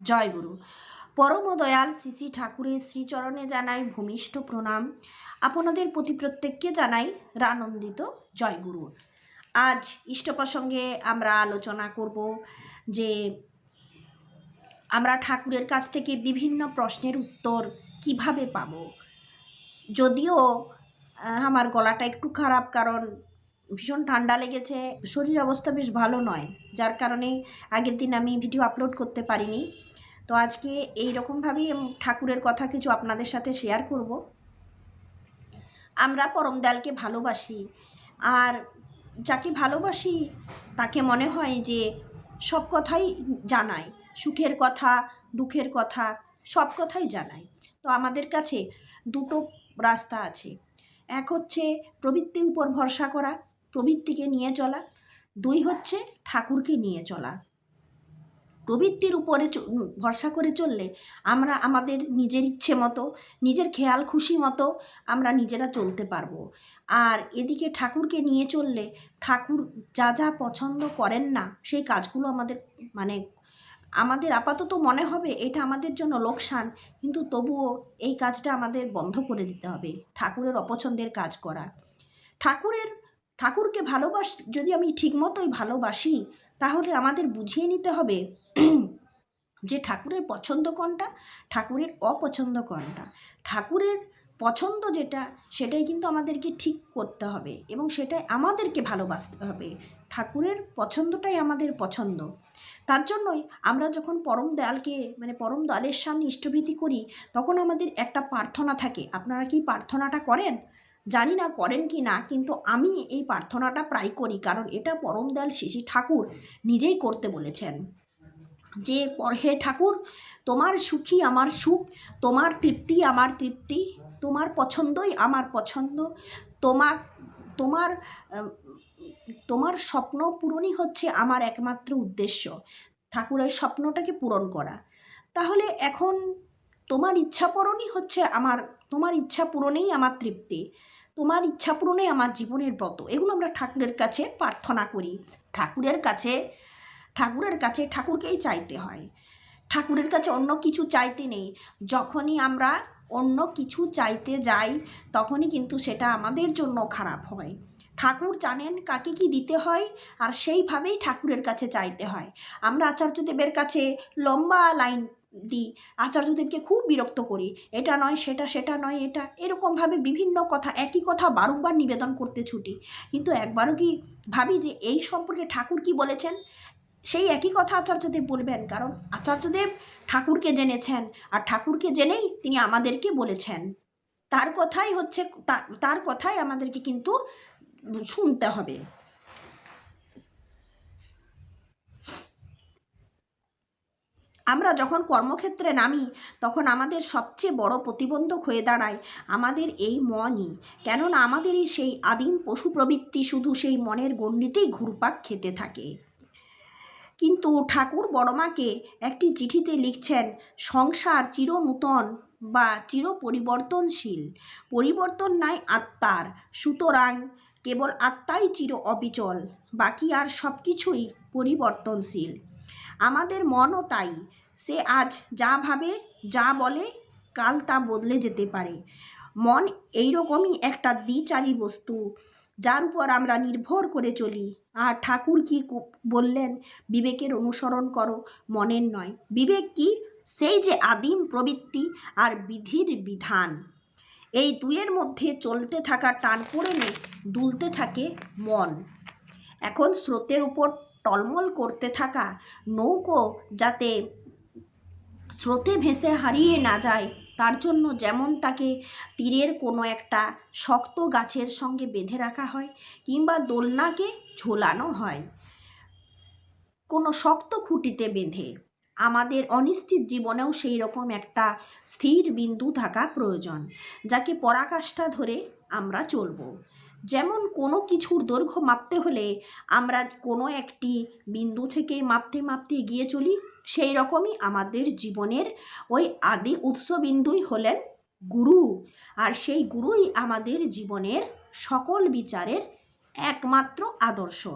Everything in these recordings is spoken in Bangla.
জয় গুরু পরম দয়াল শ্রী ঠাকুরের শ্রীচরণে জানাই ভূমিষ্ঠ প্রণাম। আপনাদের প্রতি প্রত্যেককে জানাই রানন্দিত জয় গুরু আজ ইষ্ট প্রসঙ্গে আমরা আলোচনা করব যে আমরা ঠাকুরের কাছ থেকে বিভিন্ন প্রশ্নের উত্তর কীভাবে পাব। যদিও আমার গলাটা একটু খারাপ কারণ ভীষণ ঠান্ডা লেগেছে, শরীর অবস্থা বেশ ভালো নয়। যার কারণে আগের দিন আমি ভিডিও আপলোড করতে পারিনি। তো আজকে এই রকমভাবেই ঠাকুরের কথা কিছু আপনাদের সাথে শেয়ার করব। আমরা পরমদয়ালকে ভালোবাসি আর যাকে ভালোবাসি তাকে মনে হয় যে সব কথাই জানায়, সুখের কথা, দুঃখের কথা, সব কথাই জানায়। তো আমাদের কাছে দুটো রাস্তা আছে। এক হচ্ছে প্রবৃত্তির উপর ভরসা করা, প্রবৃত্তিকে নিয়ে চলা। দুই হচ্ছে ঠাকুরকে নিয়ে চলা। প্রবৃত্তির উপরে ভরসা করে চললে আমরা আমাদের নিজের ইচ্ছে মতো, নিজের খেয়াল খুশি মতো আমরা নিজেরা চলতে পারব। আর এদিকে ঠাকুরকে নিয়ে চললে ঠাকুর যা যা পছন্দ করেন না, সেই কাজগুলো আমাদের মানে আমাদের আপাতত মনে হবে এটা আমাদের জন্য লোকসান, কিন্তু তবুও এই কাজটা আমাদের বন্ধ করে দিতে হবে, ঠাকুরের অপছন্দের কাজ করা। ঠাকুরের, ঠাকুরকে ভালোবাস, যদি আমি ঠিকমতোই ভালোবাসি তাহলে আমাদের বুঝিয়ে নিতে হবে যে ঠাকুরের পছন্দ কোনটা, ঠাকুরের অপছন্দ কোনটা। ঠাকুরের পছন্দ যেটা, সেটাই কিন্তু আমাদেরকে ঠিক করতে হবে এবং সেটাই আমাদেরকে ভালোবাসতে হবে। ঠাকুরের পছন্দটাই আমাদের পছন্দ। তার জন্যই আমরা যখন পরম দয়ালকে মানে পরম দয়ালের সামনে ইষ্টভীতি করি, তখন আমাদের একটা প্রার্থনা থাকে। আপনারা কি প্রার্থনাটা করেন? জানি না করেন কি না, কিন্তু আমি এই প্রার্থনাটা প্রায় করি, কারণ এটা পরম দয়াল শিশি ঠাকুর নিজেই করতে বলেছেন। যে, হে ঠাকুর, তোমার সুখী আমার সুখ, তোমার তৃপ্তি আমার তৃপ্তি, তোমার পছন্দই আমার পছন্দ তোমার তোমার তোমার স্বপ্ন পূরণই হচ্ছে আমার একমাত্র উদ্দেশ্য। ঠাকুরের স্বপ্নটাকে পূরণ করা। তাহলে এখন তোমার ইচ্ছা পূরণই হচ্ছে আমার, তোমার ইচ্ছা পূরণেই আমার তৃপ্তি। তোমার ইচ্ছা পূরণে আমার জীবনের ব্রত। এগুলো আমরা ঠাকুরের কাছে প্রার্থনা করি। ঠাকুরের কাছে ঠাকুরের কাছে ঠাকুরকেই চাইতে হয়। ঠাকুরের কাছে অন্য কিছু চাইতে নেই। যখনই আমরা অন্য কিছু চাইতে যাই, তখনই কিন্তু সেটা আমাদের জন্য খারাপ হয়। ঠাকুর জানেন কাকে কি দিতে হয়, আর সেইভাবেই ঠাকুরের কাছে চাইতে হয়। আমরা আচার্যদেবের কাছে লম্বা লাইন দিই আচার্যদেবকে খুব বিরক্ত করি। এটা নয়, সেটা সেটা নয়, এটা। এরকমভাবে বিভিন্ন কথা, একই কথা বারংবার নিবেদন করতে ছুটি। কিন্তু একবারও কি ভাবি যে এই সম্পর্কে ঠাকুর কি বলেছেন? সেই একই কথা আচার্যদেব বলবেন, কারণ আচার্যদেব ঠাকুরকে জেনেছেন আর ঠাকুরকে জেনেই তিনি আমাদেরকে বলেছেন। তার কথাই হচ্ছে তার কথাই আমাদেরকে কিন্তু শুনতে হবে। আমরা যখন কর্মক্ষেত্রে নামি, তখন আমাদের সবচেয়ে বড় প্রতিবন্ধক হয়ে দাঁড়ায় আমাদের এই মনই। কেননা আমাদেরই সেই আদিম পশু প্রবৃত্তি শুধু সেই মনের গণ্ডিতেই ঘুরপাক খেতে থাকে। কিন্তু ঠাকুর বড়মাকে একটি চিঠিতে লিখছেন, সংসার চির নূতন বা চির পরিবর্তনশীল পরিবর্তন নাই আত্মার, সুতরাং কেবল আত্মাই চির অবিচল, বাকি আর সব কিছুই পরিবর্তনশীল। আমাদের মনও তাই। সে আজ যা ভাবে, যা বলে, কাল তা বদলে যেতে পারে। মন এইরকমই একটা দ্বিচারী বস্তু, যার উপর আমরা নির্ভর করে চলি। আর ঠাকুর কি বললেন, বিবেকের অনুসরণ করো, মনের নয়। বিবেক কি? সেই যে আদিম প্রবৃত্তি আর বিধির বিধান। এই দুয়ের মধ্যে চলতে থাকা টান পড়ে দুলতে থাকে মন। এখন স্রোতের উপর টলমল করতে থাকা নৌকো যাতে স্রোতে ভেসে হারিয়ে না যায়, তার জন্য যেমন তাকে তীরের কোনো একটা শক্ত গাছের সঙ্গে বেঁধে রাখা হয় কিংবা দোলনাকে ঝোলানো হয়। কোনো শক্ত খুঁটিতে বেঁধে আমাদের অনিশ্চিত জীবনেও সেই রকম একটা স্থির বিন্দু থাকা প্রয়োজন, যাকে পরাকাষ্ঠা ধরে আমরা চলব। যেমন কোনো কিছুর দৈর্ঘ্য মাপতে হলে আমরা কোনো একটি বিন্দু থেকে মাপতে মাপতে এগিয়ে চলি, সেই রকমই আমাদের জীবনের ওই আদি উৎসবিন্দুই হলেন গুরু। আর সেই গুরুই আমাদের জীবনের সকল বিচারের একমাত্র আদর্শ।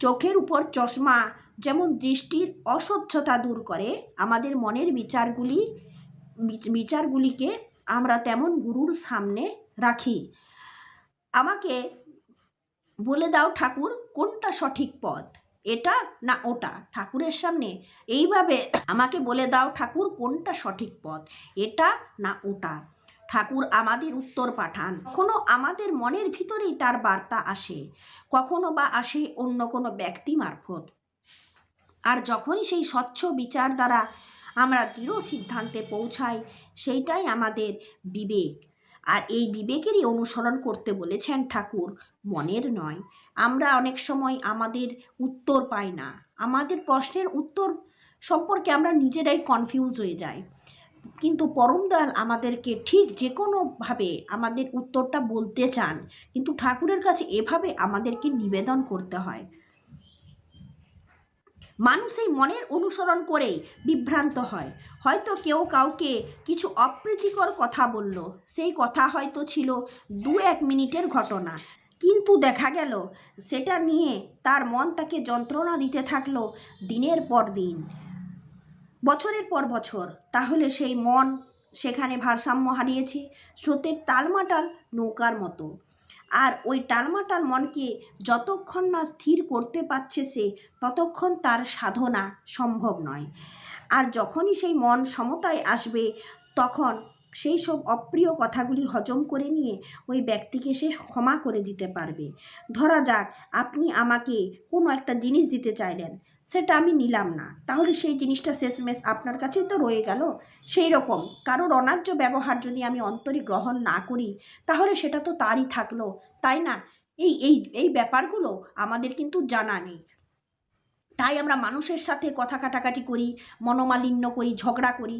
চোখের উপর চশমা যেমন দৃষ্টির অস্বচ্ছতা দূর করে, আমাদের মনের বিচারগুলি, বিচারগুলিকে আমরা তেমন গুরুর সামনে রাখি। আমাকে বলে দাও ঠাকুর কোনটা সঠিক পথ, এটা না ওটা। ঠাকুরের সামনে এইভাবে আমাকে বলে দাও ঠাকুর কোনটা সঠিক পথ, এটা না ওটা। ঠাকুর আমাদের উত্তর পাঠান। কখনো আমাদের মনের ভিতরেই তার বার্তা আসে, কখনো বা আসে অন্য কোনো ব্যক্তি মারফত। আর যখনই সেই স্বচ্ছ বিচার দ্বারা আমরা দৃঢ় সিদ্ধান্তে পৌঁছাই, সেইটাই আমাদের বিবেক। আর এই বিবেকেরই অনুসরণ করতে বলেছেন ঠাকুর, মনের নয়। আমরা অনেক সময় আমাদের উত্তর পাই না। আমাদের প্রশ্নের উত্তর সম্পর্কে আমরা নিজেরাই কনফিউজ হয়ে যাই। কিন্তু পরমদয়াল আমাদেরকে ঠিক যে কোনোভাবে আমাদের উত্তরটা বলতে চান। কিন্তু ঠাকুরের কাছে এভাবে আমাদেরকে নিবেদন করতে হয়। মানুষ এই মনের অনুসরণ করেই বিভ্রান্ত হয়। হয়তো কেউ কাউকে কিছু অপ্রীতিকর কথা বলল, সেই কথা হয়তো ছিল দু এক মিনিটের ঘটনা। কিন্তু দেখা গেল, সেটা নিয়ে তার মন তাকে যন্ত্রণা দিতে থাকল দিনের পর দিন। বছরের পর বছর, তাহলে সেই মন সেখানে ভারসাম্য হারিয়েছে, স্রোতের টালমাটাল নৌকার মতো। আর ওই টালমাটাল মনকে যতক্ষণ না স্থির করতে পারছে সে, ততক্ষণ তার সাধনা সম্ভব নয়। আর যখনই সেই মন সমতায় আসবে, তখন সেই সব অপ্রিয় কথাগুলি হজম করে নিয়ে ওই ব্যক্তিকে সে ক্ষমা করে দিতে পারবে। ধরা যাক, আপনি আমাকে কোনো একটা জিনিস দিতে চাইলেন, সেটা আমি নিলাম না। তাহলে সেই জিনিসটা শেষমেশ আপনার কাছেই তো রয়ে গেল। সেই রকম, কারোর অন্যায্য ব্যবহার যদি আমি অন্তরে গ্রহণ না করি, তাহলে সেটা তো তারই থাকল, তাই না? এই এই এই ব্যাপারগুলো আমাদের কিন্তু জানা নেই। তাই আমরা মানুষের সাথে কথা কাটাকাটি করি, মনোমালিন্য করি, ঝগড়া করি।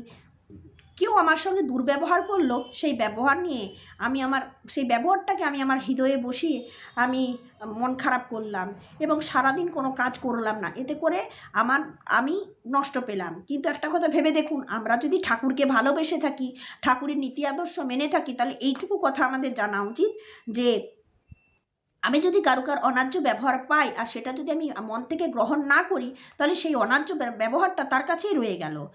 কেউ আমার সঙ্গে দুর্ব্যবহার করল, সেই ব্যবহার নিয়ে আমি আমার, সেই ব্যবহারটাকে আমি আমার হৃদয়ে বসিয়ে আমি মন খারাপ করলাম এবং সারাদিন কোনো কাজ করলাম না। এতে করে আমার, আমি নষ্ট পেলাম। কিন্তু একটা কথা ভেবে দেখুন, আমরা যদি ঠাকুরকে ভালোবেসে থাকি, ঠাকুরের নীতি আদর্শ মেনে থাকি, তাহলে এইটুকু কথা আমাদের জানা উচিত যে, আমি যদি কারও কার অন্যায্য ব্যবহার পাই আর সেটা যদি আমি মন থেকে গ্রহণ না করি, তাহলে সেই ব্য- ব্যবহারটা তার কাছেই রয়ে গেল।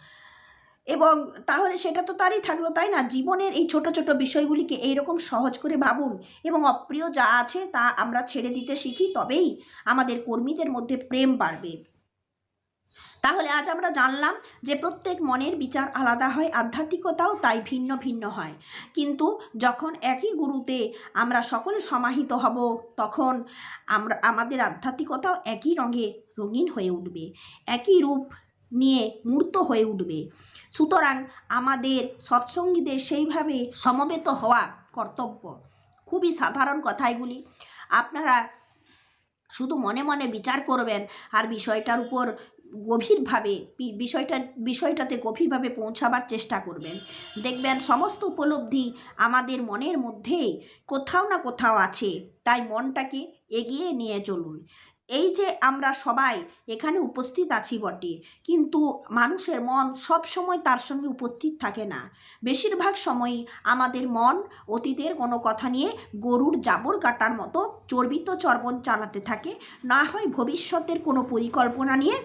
এবং তাহলে সেটা তো তারই থাকল, তাই না? জীবনের এই ছোট ছোট বিষয়গুলিকে এইরকম সহজ করে ভাবুন এবং অপ্রিয় যা আছে তা আমরা ছেড়ে দিতে শিখি, তবেই আমাদের কর্মীদের মধ্যে প্রেম বাড়বে। তাহলে আজ আমরা জানলাম যে প্রত্যেক মনের বিচার আলাদা হয়, আধ্যাত্মিকতাও তাই ভিন্ন ভিন্ন হয়। কিন্তু যখন একই গুরুতে আমরা সকলে সমাহিত হব, তখন আমরা, আমাদের আধ্যাত্মিকতাও একই রঙে রঙিন হয়ে উঠবে। একই রূপ নিয়ে মূর্ত হয়ে উঠবে। সুতরাং আমাদের সৎসঙ্গীদের সেইভাবে সমবেত হওয়া কর্তব্য। খুবই সাধারণ কথা এগুলি আপনারা শুধু মনে মনে বিচার করবেন আর বিষয়টার উপর গভীরভাবে, বিষয়টা, বিষয়টাতে গভীরভাবে পৌঁছাবার চেষ্টা করবেন। দেখবেন সমস্ত উপলব্ধি আমাদের মনের মধ্যেই কোথাও না কোথাও আছে, তাই মনটাকে এগিয়ে নিয়ে চলুন। এই যে আমরা সবাই এখানে উপস্থিত আছি বটে, কিন্তু মানুষের মন সব সময় তার সঙ্গে উপস্থিত থাকে না। বেশিরভাগ সময়ই আমাদের মন অতীতের কোনো কথা নিয়ে গরুর জাবর কাটার মতো চর্বিত চর্বণ চালাতে থাকে, না হয় ভবিষ্যতের কোনো পরিকল্পনা নিয়ে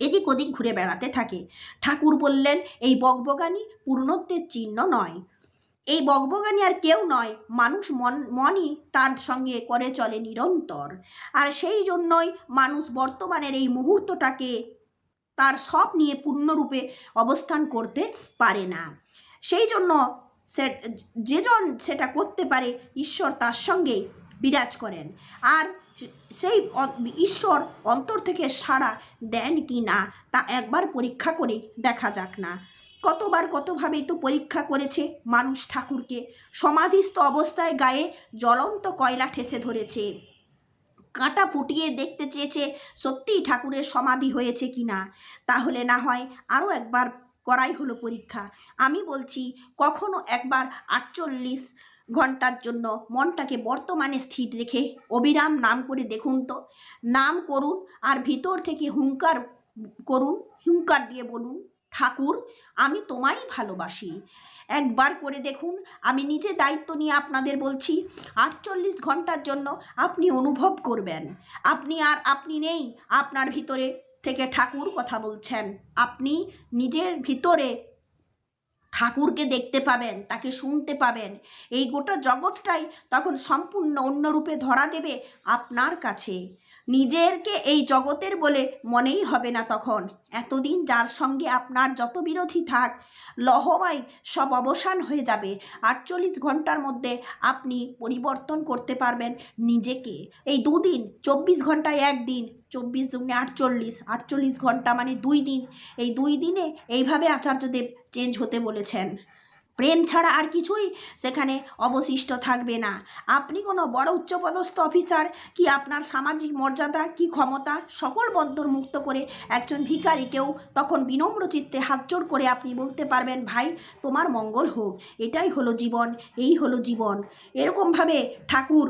এদিক ওদিক ঘুরে বেড়াতে থাকে। ঠাকুর বললেন, এই বকবগানি পূর্ণত্বের চিহ্ন নয়। এই বকবগানি আর কেউ নয়, মানুষ মন, মনই তার সঙ্গে করে চলে নিরন্তর। আর সেই জন্যই মানুষ বর্তমানের এই মুহূর্তটাকে তার সব নিয়ে পূর্ণরূপে অবস্থান করতে পারে না। সেই জন্য সে যেজন সেটা করতে পারে, ঈশ্বর তার সঙ্গে বিরাজ করেন। আর সেই ঈশ্বর অন্তর থেকে সাড়া দেন কি না, তা একবার পরীক্ষা করে দেখা যাক না। কতবার কতভাবেই তো পরীক্ষা করেছে মানুষ ঠাকুরকে। সমাধিস্থ অবস্থায় গায়ে জ্বলন্ত কয়লা ঠেসে ধরেছে। কাঁটা ফুটিয়ে দেখতে চেয়েছে সত্যিই ঠাকুরের সমাধি হয়েছে কি না তাহলে না হয় আরও একবার করাই হলো পরীক্ষা। আমি বলছি, কখনো একবার আটচল্লিশ ঘণ্টার জন্য মনটাকে বর্তমানে স্থির রেখে অবিরাম নাম করে দেখুন তো। নাম করুন আর ভিতর থেকে হুঙ্কার করুন, হুঙ্কার দিয়ে বলুন। ঠাকুর, আমি তোমায় ভালোবাসি। একবার করে দেখুন, আমি নিজে দায়িত্ব নিয়ে আপনাদের বলছি, আটচল্লিশ ঘণ্টার জন্য আপনি অনুভব করবেন। আপনি আর আপনি নেই, আপনার ভিতরে থেকে ঠাকুর কথা বলছেন। আপনি নিজের ভিতরে ঠাকুরকে দেখতে পাবেন, তাকে শুনতে পাবেন। এই গোটা জগৎটাই তখন সম্পূর্ণ অন্য রূপে ধরা দেবে আপনার কাছে। নিজেরকে এই জগতের বলে মনেই হবে না তখন। এতদিন যার সঙ্গে আপনার যত বিরোধী থাক লহবাই সব অবসান হয়ে যাবে। আটচল্লিশ ঘণ্টার মধ্যে আপনি পরিবর্তন করতে পারবেন নিজেকে। এই দুদিন, চব্বিশ ঘন্টায় একদিন, চব্বিশ দুগুণে আটচল্লিশ আটচল্লিশ ঘণ্টা মানে দুই দিন। এই দুই দিনে এইভাবে আচার্যদেব চেঞ্জ হতে বলেছেন। প্রেম ছাড়া আর কিছুই সেখানে অবশিষ্ট থাকবে না। আপনি কোনো বড় উচ্চপদস্থ অফিসার কি আপনার সামাজিক মর্যাদা, কি ক্ষমতা সকল বন্ধন মুক্ত করে একজন ভিখারিকেও তখন বিনম্র চিত্তে হাতজোর করে আপনি বলতে পারবেন, ভাই, তোমার মঙ্গল হোক। এটাই হলো জীবন, এই হলো জীবন। এরকমভাবে ঠাকুর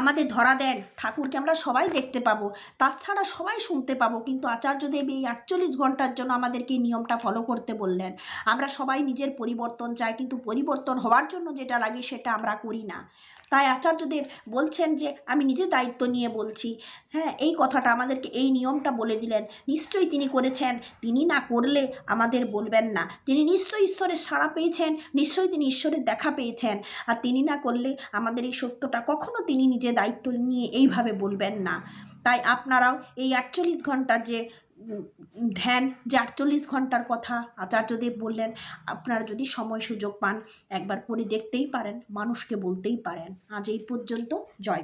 আমাদের ধরা দেন, ঠাকুরকে আমরা সবাই দেখতে পাবো, তাছাড়া সবাই শুনতে পাবো। কিন্তু আচার্যদেব এই আটচল্লিশ ঘণ্টার জন্য আমাদেরকে এই নিয়মটা ফলো করতে বললেন। আমরা সবাই নিজের পরিবর্তন চাই, কিন্তু পরিবর্তন হওয়ার জন্য যেটা লাগে সেটা আমরা করি না। তাই আচার্যদেব বলছেন যে, আমি নিজে দায়িত্ব নিয়ে বলছি হ্যাঁ এই কথাটা আমাদেরকে এই নিয়মটা বলে দিলেন। নিশ্চয়ই তিনি করেছেন। তিনি না করলে আমাদের বলবেন না। তিনি নিশ্চয়ই ঈশ্বরের সাড়া পেয়েছেন। নিশ্চয়ই তিনি ঈশ্বরের দেখা পেয়েছেন। আর তিনি না করলে আমাদের এই সত্যটা কখনো তিনি নিজে দায়িত্ব নিয়ে এইভাবে বলবেন না। তাই আপনারাও এই আটচল্লিশ ঘণ্টার যে ধ্যান, যে আটচল্লিশ ঘণ্টার কথা আচার্যদেব বললেন, আপনারা যদি সময় সুযোগ পান, একবার করে দেখতেই পারেন, মানুষকে বলতেই পারেন। আজ এই পর্যন্ত। জয়।